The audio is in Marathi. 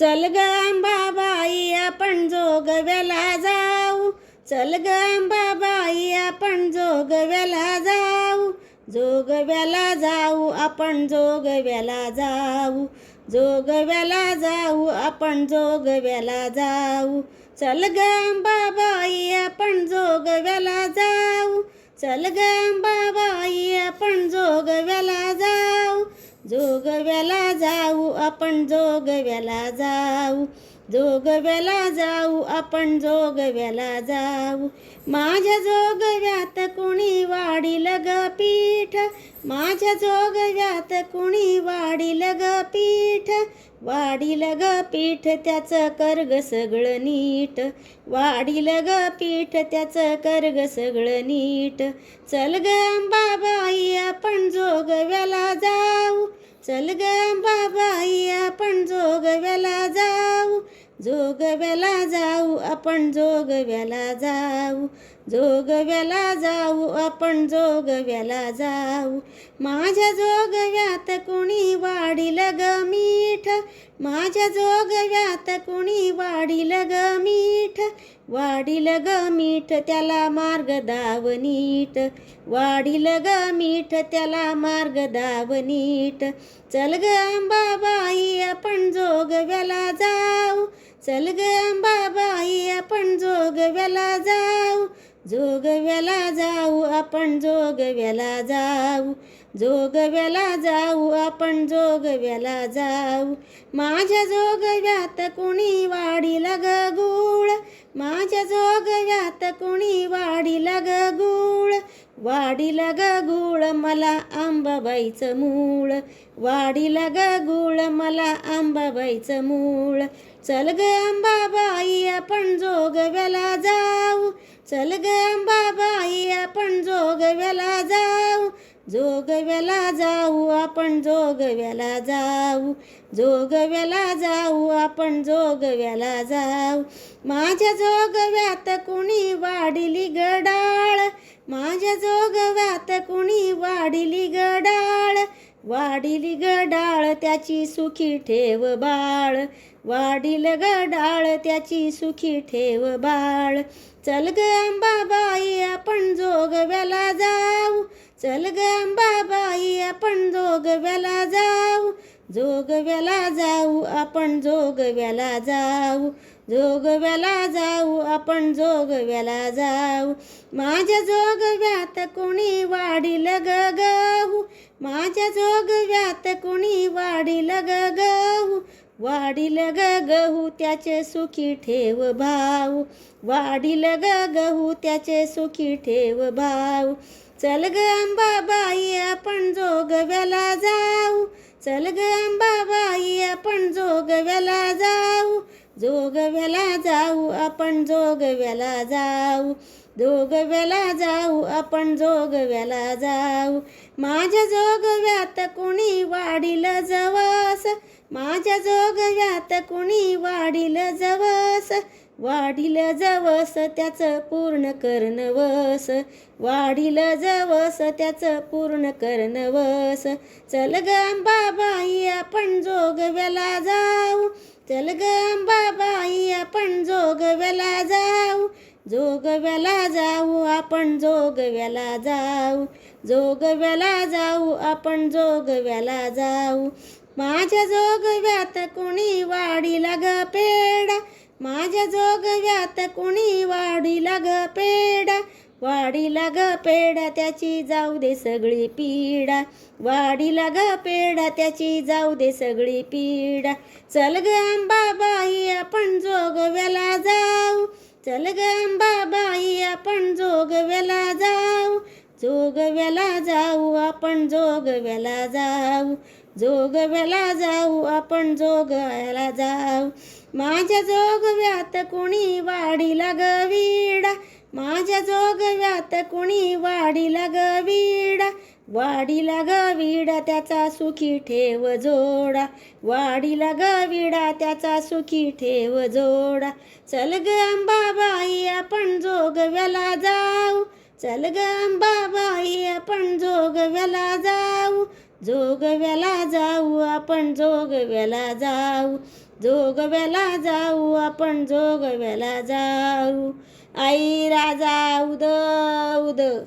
चल ग अंबाबाई आपण जोगव्याला जाऊ. चल ग अंबाबाई आपण जोगव्याला जाऊ. जोगव्याला जाऊ आपण जोगव्याला जाऊ. जोगव्याला जाऊ आपण जोगव्याला जाऊ. चल ग अंबाबाई आपण जोगव्याला जाऊ. चल ग आपण जोगव्याला जाऊ जोगव्याला जाऊ आपण जोगव्याला जाऊ. माझ्या जोगव्यात कुणी वाढील ग पीठ? माझ्या जोगव्यात कुणी वाढील ग पीठ? वाढील ग पीठ त्याचं कर्ग सगळं नीट. वाढील ग पीठ त्याचं कर्ग सगळं नीट. चल ग अंबाबाई आपण जोगव्याला जाऊ. चल ग अंबाबाई जोगव्याला जाऊ आपण जोगव्याला जाऊ. जोगव्याला जाऊ आपण जोगव्याला जाऊ. माझ्या जोगव्यात कुणी वाढील ग मीठ? माझ्या जोगव्यात कुणी वाढील ग मीठ? वाढील ग मीठ त्याला मार्ग दाव नीट. वाढील ग मीठ त्याला मार्ग दाव नीट. चल ग अंबाबाई आपण जोगव्याला जाऊ. चल ग अंबाबाई आपण जोगव्याला जाऊ. जोगव्याला जाऊ आपण जोगव्याला जाऊ. जोगव्याला जाऊ आपण जोगव्याला जाऊ. माझ्या जोगव्यात कुणी वाढीला ग गुळ? माझ्या जोगव्यात कुणी वाढीला ग गुळ? वाढील ग गुळ मला आंबाबाईचं मूळ. वाढीला ग गुळ मला आंबाबाईचं मूळ. चल ग अंबाबाई आपण जोगव्याला जाऊ. चल ग अंबाबाई आपण जोगव्याला जाऊ. जोगव्याला जाऊ आपण जोगव्याला जाऊ. जोगव्याला जाऊ आपण जोगव्याला जाऊ. माझ्या जोगव्यात कुणी वाढिली गडाळ माझ्या जोगव्यात कुणी वाढिली गडाळ वाढिली गडाळ त्याची सुखी ठेव बाळ. वाढील गडाळ त्याची सुखी ठेव बाळ. चल ग अंबाबाई आपण जोगव्याला जाऊ. चल ग अंबाबाई आपण जोगव्याला जाऊ. जोगव्याला जाऊ आपण जोगव्याला जाऊ. जोगव्याला जाऊ आपण जोगव्याला जाऊ. माझ्या जोगव्यात कोणी वाढील ग गहू? माझ्या जोगव्यात कोणी वाढील ग गहू? वाढील ग गहू त्याचे सुखी ठेव भाऊ. वाढील ग गहू त्याचे सुखी ठेव भाऊ. चल ग अंबाबाई आपण जोगव्याला जाऊ. चल ग अंबाबाई आपण जोगव्याला जाऊ. जोगव्याला जाऊ आपण जोगव्याला जाऊ. जोगव्याला जाऊ आपण जोगव्याला जाऊ. माझ्या जोगव्यात कुणी वाढील जवस? माझ्या जोगव्यात कुणी वाढील जवस? वाढील जवस त्याचं पूर्ण वस वाढील जवस त्याचं पूर्ण वस चल ग अंबाबाई आपण जोगव्याला जाऊ. चल ग अंबाबाई आपण जोगव्याला जाऊ. जोगव्याला जाऊ आपण जोगव्याला जाऊ. जोगव्याला जाऊ आपण जोगव्याला जाऊ. माझ्या जोगव्यात कोणी वाढीला ग पेडा? माझ्या जोगव्यात कोणी वाढीला ग पेडा? वाढीला ग पेडा त्याची जाऊ दे सगळी पीडा. वाढीला ग पेडा त्याची जाऊ दे सगळी पीडा. चल ग अंबाबाई आपण जोगव्याला जाऊ. चल ग अंबाबाई आपण जोगव्याला जाऊ. जोगव्याला जाऊ आपण जोगव्याला जाऊ. जोगव्याला जाऊ आपण जोगव्याला जाऊ. माझ्या जोगव्यात कुणी वाढीला गवीडा माझ्या जोगव्यात कुणी वाढीला गवीडा वाडीला गविडा त्याचा सुखी ठेव जोडा. वाडीला गविडा त्याचा सुखी ठेव जोडा. चल ग अंबाबाई आपण जोगव्याला जाऊ. चल ग अंबाबाई आपण जोगव्याला जाऊ. जोगव्याला जाऊ आपण जोगव्याला जाऊ. जोगव्याला जाऊ आपण जोगव्याला जाऊ. आई राजा उद उद.